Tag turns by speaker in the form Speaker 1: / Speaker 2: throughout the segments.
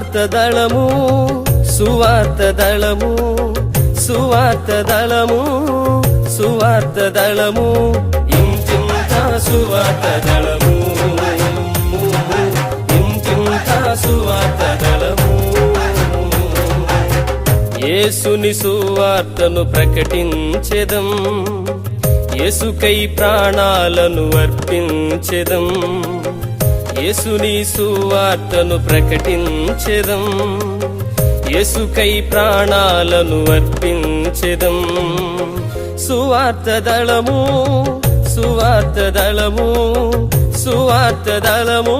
Speaker 1: సువార్త దళము సువార్త దళము సువార్త దళము సువార్త దళము సువార్త దళము. సువార్త దళము. యేసుని సువార్తను ప్రకటించెదం యేసుకై ప్రాణాలను అర్పించెదం. యేసుని సువార్తను ప్రకటించెదం. యేసుకై ప్రాణాలను అర్పించెదం. సువార్త దళము సువార్త దళము సువార్త దళము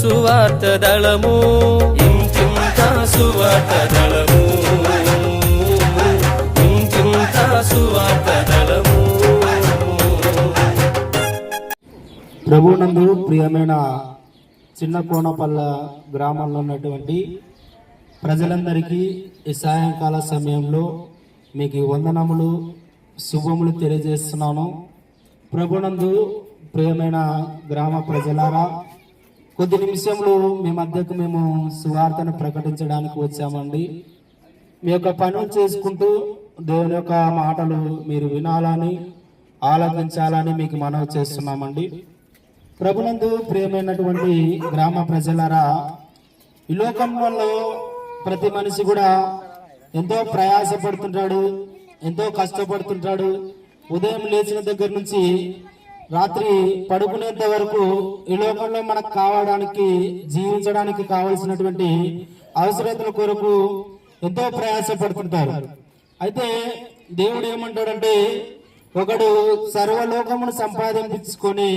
Speaker 1: సువార్త దళము. ఇంటింత సువార్త దళము ఇంటింత సువార్త దళము.
Speaker 2: ప్రభునందు ప్రియమైన చిన్న కోనపల్ల గ్రామంలో ఉన్నటువంటి ప్రజలందరికీ ఈ సాయంకాల సమయంలో మీకు ఈ వందనములు శుభములు తెలియజేస్తున్నాను. ప్రభునందు ప్రియమైన గ్రామ ప్రజలారా కొద్ది నిమిషంలో మీ మధ్యకు మేము సువార్తను ప్రకటించడానికి వచ్చామండి. మీ యొక్క పనులు చేసుకుంటూ దేవుని యొక్క మాటలు మీరు వినాలని ఆలోచించాలని మీకు మనవి చేస్తున్నామండి. ప్రభునందు ప్రియమైనటువంటి గ్రామ ప్రజలరా ఈ లోకంలో ప్రతి మనిషి కూడా ఎంతో ప్రయాసపడుతుంటాడు ఎంతో కష్టపడుతుంటాడు. ఉదయం లేచిన దగ్గర నుంచి రాత్రి పడుకునేంత వరకు ఈ లోకంలో మనకు కావడానికి జీవించడానికి కావలసినటువంటి అవసరతల కొరకు ఎంతో ప్రయాసపడుతుంటారు. అయితే దేవుడు ఏమంటాడంటే ఒకడు సర్వలోకమును సంపాదించుకొని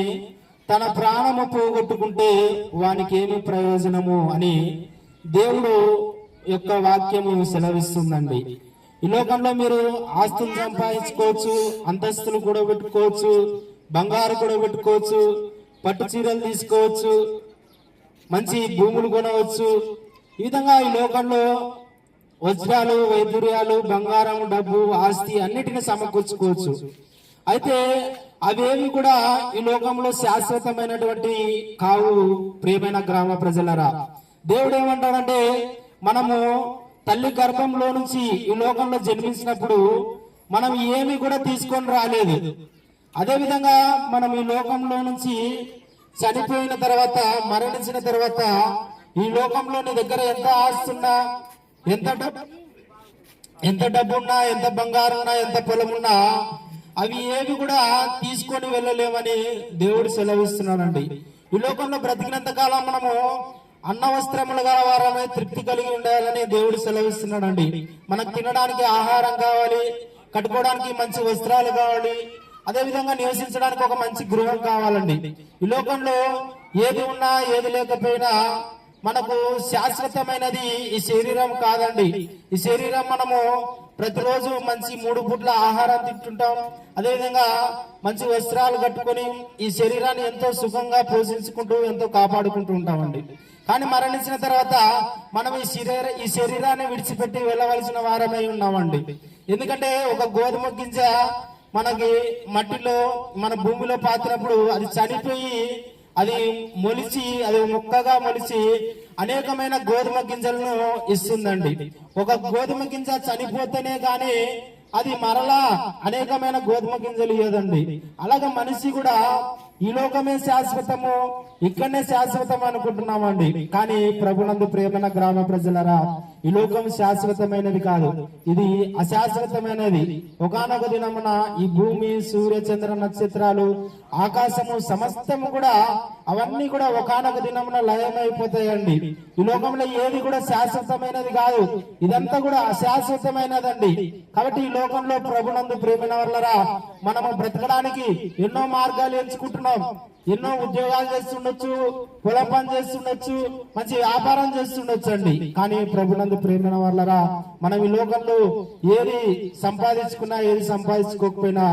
Speaker 2: తన ప్రాణము పోగొట్టుకుంటే వానికి ఏమి ప్రయోజనము అని దేవుడు యొక్క వాక్యము సెలవిస్తుందండి. ఈ లోకంలో మీరు ఆస్తులు సంపాదించుకోవచ్చు అంతస్తులు కూడా పెట్టుకోవచ్చు బంగారు కూడా పెట్టుకోవచ్చు పట్టు చీరలు తీసుకోవచ్చు మంచి భూములు కొనవచ్చు. ఈ విధంగా ఈ లోకంలో వజ్రాలు వైద్యుర్యాలు బంగారం డబ్బు ఆస్తి అన్నిటిని సమకూర్చుకోవచ్చు. అయితే అవేవి కూడా ఈ లోకంలో శాశ్వతమైనటువంటి కావు ప్రియమైన గ్రామ ప్రజలరా. దేవుడు ఏమంటాడంటే మనము తల్లి గర్భంలో నుంచి ఈ లోకంలో జన్మించినప్పుడు మనం ఏమి కూడా తీసుకొని రాలేదు. అదేవిధంగా మనం ఈ లోకంలో నుంచి చనిపోయిన తర్వాత మరణించిన తర్వాత ఈ లోకంలో నీ దగ్గర ఎంత ఆస్తున్నా ఎంత డబ్బు ఎంత డబ్బున్నా ఎంత బంగారం ఉన్నా ఎంత పొలం ఉన్నా అవి ఏవి కూడా తీసుకొని వెళ్ళలేమని దేవుడు సెలవిస్తున్నాడండి. ఈ లోకంలో బ్రతికినంత కాలం మనము అన్న వస్త్రములు గల వారమే తృప్తి కలిగి ఉండాలని దేవుడు సెలవిస్తున్నాడండి. మనకు తినడానికి ఆహారం కావాలి కట్టుకోవడానికి మంచి వస్త్రాలు కావాలి అదేవిధంగా నివసించడానికి ఒక మంచి గృహం కావాలండి. ఈ లోకంలో ఏది ఉన్నా ఏది లేకపోయినా మనకు శాశ్వతమైనది ఈ శరీరం కాదండి. ఈ శరీరం మనము ప్రతిరోజు మంచి మూడు పూట్ల ఆహారం తింటుంటాం. అదేవిధంగా మంచి వస్త్రాలు కట్టుకొని ఈ శరీరాన్ని ఎంతో సుఖంగా పోషించుకుంటూ ఎంతో కాపాడుకుంటూ ఉంటామండి. కానీ మరణించిన తర్వాత మనం ఈ శరీర ఈ శరీరాన్ని విడిచిపెట్టి వెళ్ళవలసిన వారమై ఉన్నామండి. ఎందుకంటే ఒక గోధుమ గింజ మనకి మట్టిలో మన భూమిలో పాతినప్పుడు అది చనిపోయి అది మొలిచి అది మొక్కగా మొలిచి అనేకమైన గోధుమ గింజలను ఇస్తుందండి. ఒక గోధుమ గింజ చనిపోతేనే గాని అది మరలా అనేకమైన గోధుమ గింజలు ఇవ్వదండి అలాగే మనిషి కూడా ఈ లోకమే శాశ్వతము ఇక్కడనే శాశ్వతం అనుకుంటున్నామండి. కానీ ప్రభునందు ప్రేమన గ్రామ ప్రజలరా ఈ లోకం శాశ్వతమైనది కాదు. ఇది అశాశ్వతమైనది. ఒకనొక దినమున ఈ భూమి సూర్య చంద్ర నక్షత్రాలు ఆకాశము సమస్తము కూడా అవన్నీ కూడా ఒకనొక దినమున లయమైపోతాయండి. ఈ లోకంలో ఏది కూడా శాశ్వతమైనది కాదు. ఇదంతా కూడా అశాశ్వతమైనదండి. కాబట్టి ఈ లోకంలో ప్రభునందు ప్రేమిన వల్లరా మనము బ్రతకడానికి ఎన్నో మార్గాలు ఎంచుకుంటున్నాం. ఎన్నో ఉద్యోగాలు చేస్తుండొచ్చు కుల పని చేస్తుండొచ్చు మంచి వ్యాపారం చేస్తుండొచ్చు అండి. కానీ ప్రభునందు ప్రేమైన వాళ్ళరా మనం ఈ లోకంలో ఏది సంపాదించుకున్నా ఏది సంపాదించుకోకపోయినా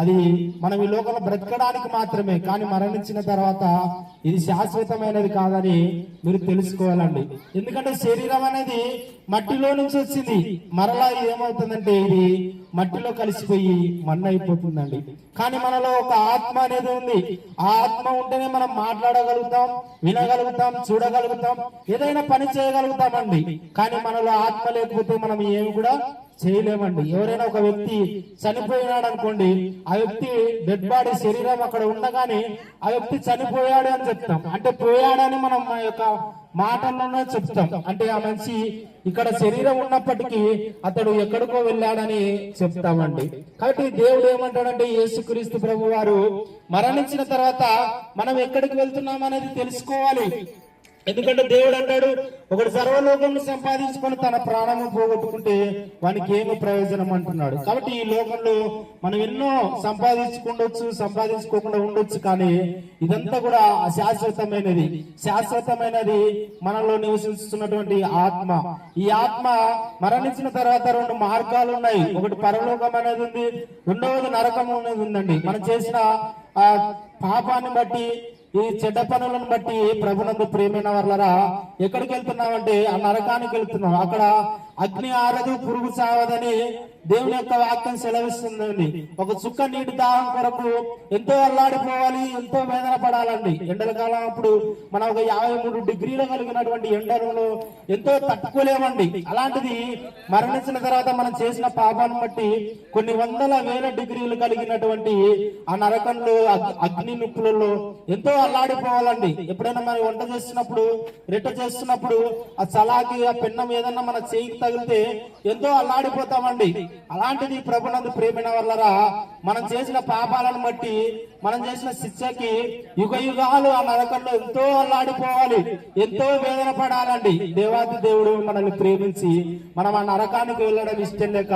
Speaker 2: అది మనం ఈ లోకంలో బ్రతకడానికి మాత్రమే కానీ మరణించిన తర్వాత ఇది శాశ్వతమైనది కాదని మీరు తెలుసుకోవాలండి. ఎందుకంటే శరీరం అనేది మట్టిలో నుంచి వచ్చింది. మరలా ఏమవుతుందంటే ఇది మట్టిలో కలిసిపోయి మన్ను అయిపోతుందండి కానీ మనలో ఒక ఆత్మ అనేది ఉంది. ఆ ఆత్మ ఉంటేనే మనం మాట్లాడగలుగుతాం వినగలుగుతాం చూడగలుగుతాం ఏదైనా పని చేయగలుగుతామండి. కానీ మనలో ఆత్మ లేకపోతే మనం ఏమి కూడా చేయలేమండి. ఎవరైనా ఒక వ్యక్తి చనిపోయినాడు అనుకోండి ఆ వ్యక్తి డెడ్ బాడీ శరీరం అక్కడ ఉండగానే ఆ వ్యక్తి చనిపోయాడు అని చెప్తాం. అంటే పోయాడని మనం మన యొక్క మాటల్లోనే చెప్తాం. అంటే ఆ మనిషి ఇక్కడ శరీరం ఉన్నప్పటికీ అతడు ఎక్కడికో వెళ్ళాడని చెప్తామండి. కాబట్టి దేవుడు ఏమంటాడంటే యేసుక్రీస్తు ప్రభు వారు మరణించిన తర్వాత మనం ఎక్కడికి వెళ్తున్నాం అనేది తెలుసుకోవాలి. ఎందుకంటే దేవుడు అంటాడు ఒకడు సర్వలోకం సంపాదించుకొని తన ప్రాణము పోగొట్టుకుంటే వానికి ఏమి ప్రయోజనం అంటున్నాడు. కాబట్టి ఈ లోకంలో మనం ఎన్నో సంపాదించుకుండొచ్చు సంపాదించుకోకుండా ఉండొచ్చు కానీ ఇదంతా కూడా అశాశ్వతమైనది. శాశ్వతమైనది మనలో నివసిస్తున్నటువంటి ఆత్మ. ఈ ఆత్మ మరణించిన తర్వాత రెండు మార్గాలు ఉన్నాయి. ఒకటి పరలోకం అనేది ఉంది రెండవది నరకం అనేది ఉందండి. మనం చేసిన ఆ పాపాన్ని బట్టి ఈ చెడ్డ పనులను బట్టి ప్రభునందు ప్రేమైన వాళ్ళరా ఎక్కడికి వెళ్తున్నామంటే ఆ నరకానికి వెళ్తున్నాం అక్కడ అగ్ని ఆరదు పురుగు చావదని దేవుని యొక్క వాక్యం సెలవిస్తుందండి. ఒక చుక్క నీటి దాహం కొరకు ఎంతో అల్లాడిపోవాలి ఎంతో వేదన పడాలండి. ఎండల కాలం అప్పుడు మనం ఒక యాభై మూడు డిగ్రీలు కలిగినటువంటి ఎండలలో ఎంతో తట్టుకోలేమండి. అలాంటిది మరణించిన తర్వాత మనం చేసిన పాపాన్ని బట్టి కొన్ని వందల వేల డిగ్రీలు కలిగినటువంటి ఆ నరకంలో అగ్ని నిప్పులలో ఎంతో అల్లాడిపోవాలండి. ఎప్పుడైనా మనం వంట చేస్తున్నప్పుడు రెట్ట చేస్తున్నప్పుడు ఆ చలాకి ఆ పెన్నం ఏదన్నా మన చేయికి తగిలితే ఎంతో అల్లాడిపోతామండి. అలాంటిది ప్రభునందు ప్రేమిన వల్లరా మనం చేసిన పాపాలను బట్టి మనం చేసిన శిక్షకి యుగ యుగాలు ఆ నరకంలో ఎంతో అల్లాడిపోవాలి ఎంతో వేదన పడాలండి. దేవాది దేవుడు మనల్ని ప్రేమించి మనం ఆ నరకానికి వెళ్ళడం ఇష్టం లేక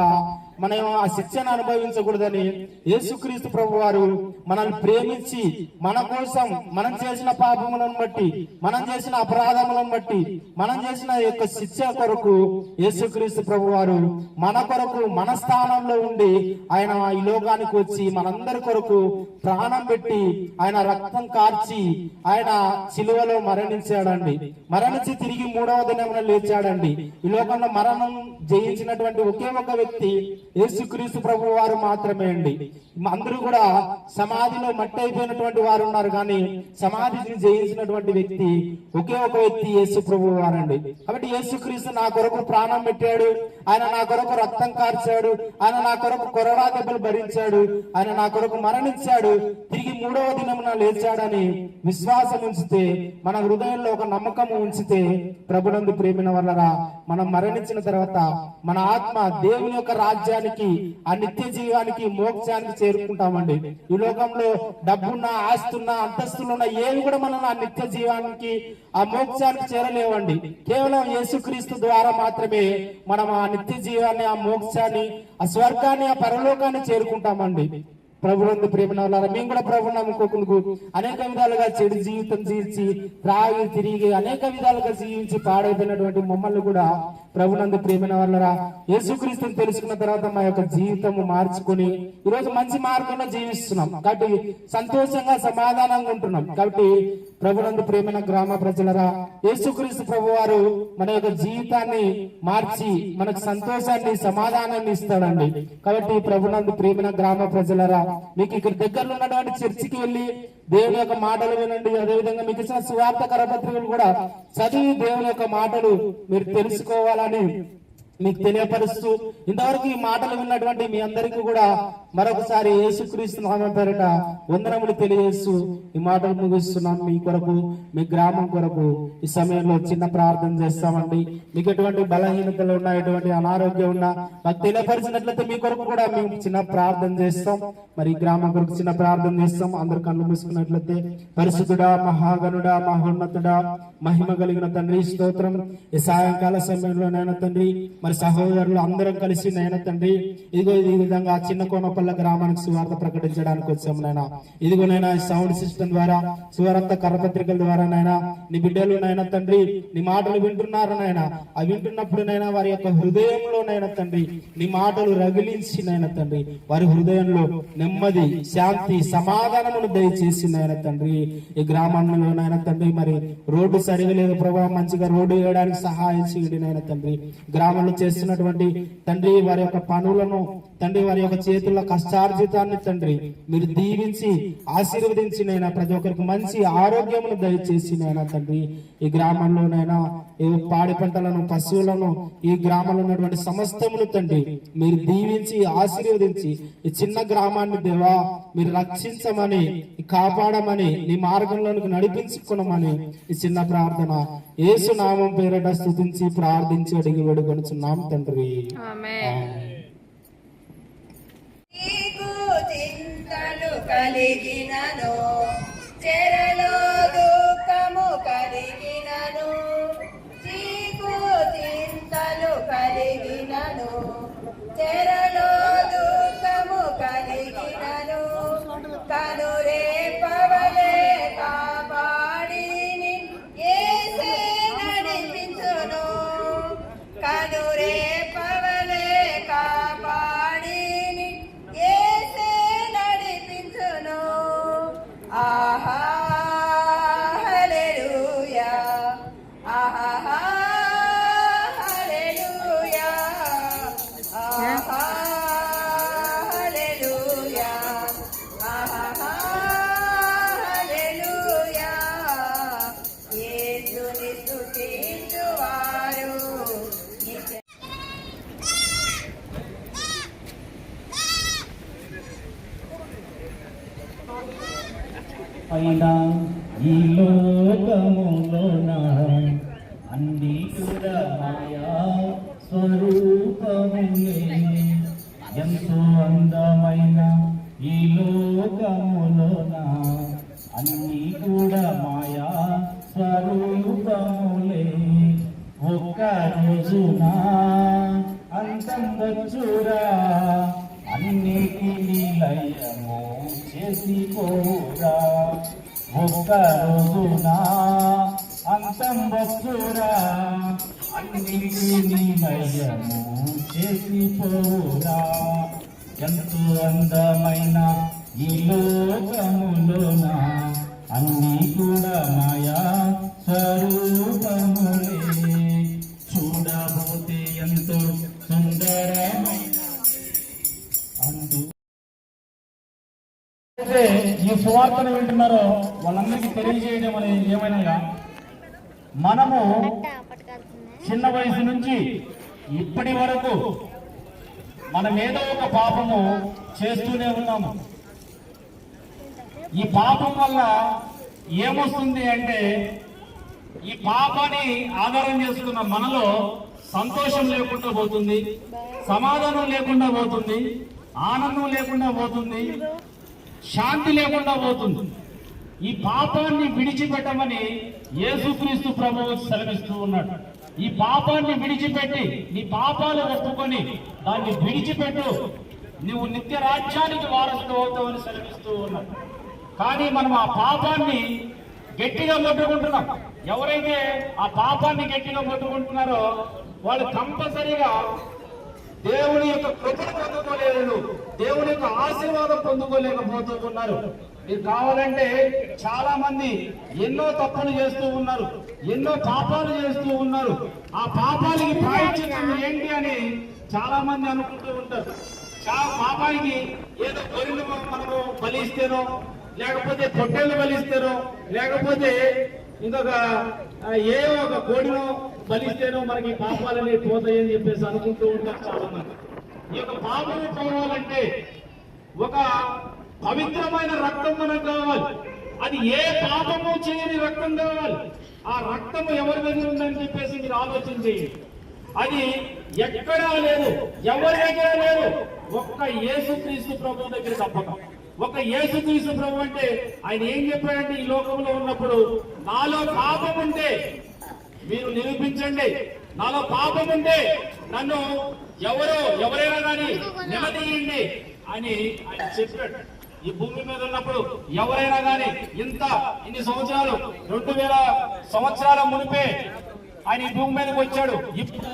Speaker 2: మనం ఆ శిక్షను అనుభవించకూడదని యేసుక్రీస్తు ప్రభు వారు మనల్ని ప్రేమించి మన కోసం మనం చేసిన పాపములను బట్టి మనం చేసిన అపరాధములను బట్టి మనం చేసిన యొక్క శిక్ష కొరకు యేసుక్రీస్తు ప్రభు వారు మన కొరకు మన స్థానంలో ఉండి ఆయన ఈ లోకానికి వచ్చి మనందరి కొరకు ప్రాణం పెట్టి ఆయన రక్తం కార్చి ఆయన శిలువలో మరణించాడండి. మరణించి తిరిగి మూడవ దినమున లేచాడండి. ఈ లోకంలో మరణం జయించినటువంటి ఒకే ఒక వ్యక్తి యేసుక్రీస్తు ప్రభు వారు మాత్రమే అండి. అందరూ కూడా సమాధిలో మట్టి అయిపోయినటువంటి వారు ఉన్నారు కానీ సమాధిని జయించినటువంటి వ్యక్తి ఒకే ఒక వ్యక్తి యేసు ప్రభు వారండి. కాబట్టి యేసుక్రీస్తు నా కొరకు ప్రాణం పెట్టాడు. ఆయన నా కొరకు రక్తం కార్చాడు. ఆయన నా కొరకు కొరడా దెబ్బలు భరించాడు. ఆయన నా కొరకు మరణించాడు. తిరిగి మూడవ దినమున లేచాడని విశ్వాసం ఉంచితే మన హృదయంలో ఒక నమ్మకం ఉంచితే ప్రభునందు ప్రేమిన వల్లరా మనం మరణించిన తర్వాత మన ఆత్మ దేవుని యొక్క రాజ్యానికి ఆ నిత్య జీవానికి మోక్షానికి చేరుకుంటామండి. ఈ లోకంలో డబ్బున్న ఆస్తున్న అంతస్తులున్న ఏవి కూడా మనం ఆ నిత్య జీవానికి ఆ మోక్షానికి చేరలేవండి. కేవలం యేసుక్రీస్తు ద్వారా మాత్రమే మనం ఆ నిత్య జీవాన్ని ఆ మోక్షాన్ని ఆ స్వర్గాన్ని ఆ పరలోకాన్ని చేరుకుంటామండి. ప్రభునందు ప్రేమ మేము కూడా ప్రభు నమ్ముకోకుండా అనేక విధాలుగా చెడు జీవితం జీవించి త్రాగి తిరిగి అనేక విధాలుగా జీవించి పాడైపోయినటువంటి మమ్మల్ని కూడా ప్రభునందు ప్రేమైన వల్లరా యేసుక్రీస్తుని తెలుసుకున్న తర్వాత మా యొక్క జీవితం మార్చుకొని ఈ రోజు మంచి మార్గంలో జీవిస్తున్నాం. కాబట్టి సంతోషంగా సమాధానంగా ఉంటున్నాం. కాబట్టి ప్రభునందు ప్రేమైన గ్రామ ప్రజలరా యేసుక్రీస్తు ప్రభు వారు మన యొక్క జీవితాన్ని మార్చి మనకు సంతోషాన్ని సమాధానాన్ని ఇస్తాడండి. కాబట్టి ప్రభునందు ప్రేమైన గ్రామ ప్రజలరా మీకు ఇక్కడ దగ్గరలో ఉన్నటువంటి చర్చికి వెళ్ళి దేవుని యొక్క మాటలు వినండి. అదేవిధంగా మీకు ఇచ్చిన సువార్త కరపత్రికలు కూడా చదివి దేవుని యొక్క మాటలు మీరు తెలుసుకోవాలని మీకు తెలియపరుస్తూ ఇంతవరకు ఈ మాటలు విన్నటువంటి మీ అందరికీ కూడా మరొకసారి యేసుక్రీస్తు నామం పేరట వందనములు తెలియజేస్తూ ఈ మాటలు ముగిస్తున్నాం. మీ కొరకు మీ గ్రామం కొరకు ఈ సమయంలో చిన్న ప్రార్థన చేస్తామండి. మీకు ఎటువంటి బలహీనతలు ఉన్నా ఎటువంటి అనారోగ్యం ఉన్నా మాకు తెలియపరిచినట్లయితే మీ కొరకు కూడా మేము చిన్న ప్రార్థన చేస్తాం. మరి గ్రామం కొరకు చిన్న ప్రార్థన చేస్తాం. అందరు కళ్ళు మూసుకున్నట్లయితే పరిశుద్ధుడా మహాగణుడా మహోన్నతుడా మహిమ కలిగిన తండ్రి స్తోత్రం. ఈ సాయంకాల సమయంలో నైనా తండ్రి మరి సహోదరులు అందరం కలిసి నైనా తండ్రి ఇదిగో ఈ విధంగా చిన్న కోణ కోనపల్ల గ్రామానికి సువార్త ప్రకటించడానికి వచ్చాము నాయన. ఇదిగో నైనా సౌండ్ సిస్టమ్ ద్వారా సువార్త కరపత్రికల ద్వారా నాయన నీ బిడ్డలు నాయన తండ్రి నీ మాటలు వింటున్నారు నాయన. అవి వింటున్నప్పుడు నైనా వారి యొక్క హృదయంలో నాయన తండ్రి నీ మాటలు రగిలించి నాయన తండ్రి. వారి హృదయంలో నెమ్మది శాంతి సమాధానమును దయచేసి నాయన తండ్రి. ఈ గ్రామంలో నాయన తండ్రి మరి రోడ్డు సరిగా లేదు ప్రభావ మంచిగా రోడ్డు వేయడానికి సహాయం చేయండి నాయన తండ్రి. గ్రామంలో చేస్తున్నటువంటి తండ్రి వారి యొక్క పనులను తండ్రి వారి యొక్క చేతుల్లో కష్టార్జితాన్ని తండ్రి మీరు దీవించి ఆశీర్వదించి నైనా ప్రతి ఒక్కరికి మంచి ఆరోగ్యమును దయచేసి నైనా తండ్రి ఈ గ్రామంలోనైనా ఈ పాడి పంటలను పశువులను ఈ గ్రామంలో ఉన్నటువంటి సమస్తమును తండ్రి మీరు దీవించి ఆశీర్వదించి ఈ చిన్న గ్రామాన్ని దేవా మీరు రక్షించమని కాపాడమని నీ మార్గంలోనికి నడిపించుకునమని ఈ చిన్న ప్రార్థన ఏసు నామం పేరట స్థుతించి ప్రార్థించి అడిగి వేడుకొనుచున్నాం తండ్రి.
Speaker 3: చింతలు కలిగినను. చెరలో
Speaker 4: అయినా ఈ లోకములోన అన్ని కూడా మాయా స్వరూపములే. ఎంతో అందమైన ఈ లోకములోన అన్ని కూడా మాయా స్వరూపములే. ఒక్క రోజున అంతం వచ్చు ఒక్క అంతం వచ్చురా అన్నిటినీ లయము చేసిపోరా ఎంతో అందమైన ఈ సువార్తను వింటున్నారో వాళ్ళందరికీ తెలియజేయడం అనేది ఏమైనా మనము చిన్న వయసు నుంచి ఇప్పటి వరకు మనం ఏదో ఒక పాపము చేస్తూనే ఉన్నాము. ఈ పాపం వల్ల ఏమొస్తుంది అంటే ఈ పాపాన్ని ఆధారం చేసుకున్న మనలో సంతోషం లేకుండా పోతుంది సమాధానం లేకుండా పోతుంది ఆనందం లేకుండా పోతుంది శాంతి లేకుండా పోతుంది. ఈ పాపాన్ని విడిచిపెట్టమని యేసుక్రీస్తు ప్రభువు సెలవిస్తూ ఉన్నాడు. ఈ పాపాన్ని విడిచిపెట్టి నీ పాపాలు ఒప్పుకొని దాన్ని విడిచిపెట్టు. నువ్వు నిత్య రాజ్యానికి వారసుడు అవుతావని సెలవిస్తూ ఉన్నాడు. కానీ మనం ఆ పాపాన్ని గట్టిగా పట్టుకుంటున్నాం ఎవరైతే ఆ పాపాన్ని గట్టిగా పట్టుకుంటున్నారో వాళ్ళు కంపల్సరీగా దేవుని యొక్క కృపను దేవుని యొక్క ఆశీర్వాదం పొందుకోలేకపోతూ ఉన్నారు మీరు కావాలంటే చాలా మంది ఎన్నో తప్పులు చేస్తూ ఉన్నారు ఎన్నో పాపాలు చేస్తూ ఉన్నారు. ఆ పాపాలకి ప్రాయచిత్తం ఏంటి అని చాలా మంది అనుకుంటూ ఉంటారు. చా పాపానికి ఏదో గొర్రెలు మనము బలిస్తేనో లేకపోతే పొట్టేళ్ళు బలిస్తేనో లేకపోతే ఇంకొక ఏ ఒక కోడినో బలిస్తేనో మనకి పాపాలని పోతాయని చెప్పేసి అనుకుంటూ ఉంటారు చాలా మంది ఈ యొక్క పాపం పోవాలంటే ఒక పవిత్రమైన రక్తం మనకు కావాలి. అది ఏ పాపము చేయని రక్తం కావాలి. ఆ రక్తము ఎవరి దగ్గర ఉందని చెప్పేసి మీరు ఆలోచన చేయండి. అది ఎక్కడా లేదు. ఎవరి దగ్గర లేదు. ఒక్క యేసుక్రీస్తు ప్రభు దగ్గర తప్పక ఒక యేసుక్రీస్తు ప్రభు అంటే ఆయన ఏం చెప్పాడంటే ఈ లోకంలో ఉన్నప్పుడు నాలో పాపం ఉంటే మీరు నిరూపించండి. నాలో పాపం ఉంటే నన్ను ఎవరో ఎవరైనా కానీ నిలదీయండి అని ఆయన చెప్పాడు. ఈ భూమి మీద ఉన్నప్పుడు ఎవరైనా కానీ ఇంత ఇన్ని సంవత్సరాలు రెండు వేల సంవత్సరాల మునిపే ఆయన ఈ భూమి మీదకి వచ్చాడు. ఇప్పుడు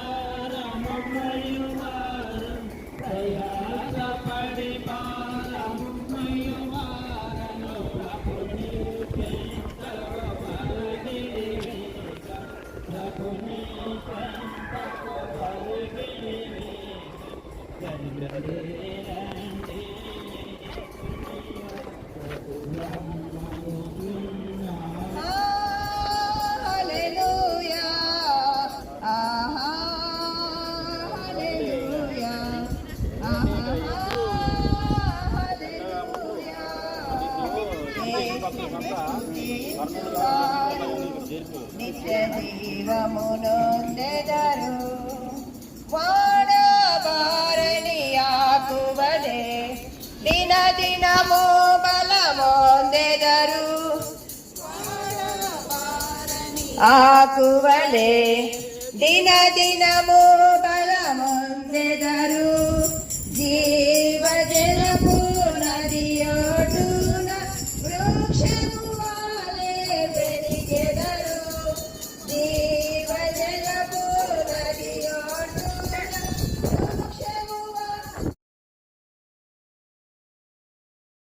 Speaker 3: ఆకువలే దిన దినము బలముందెదరు జీవ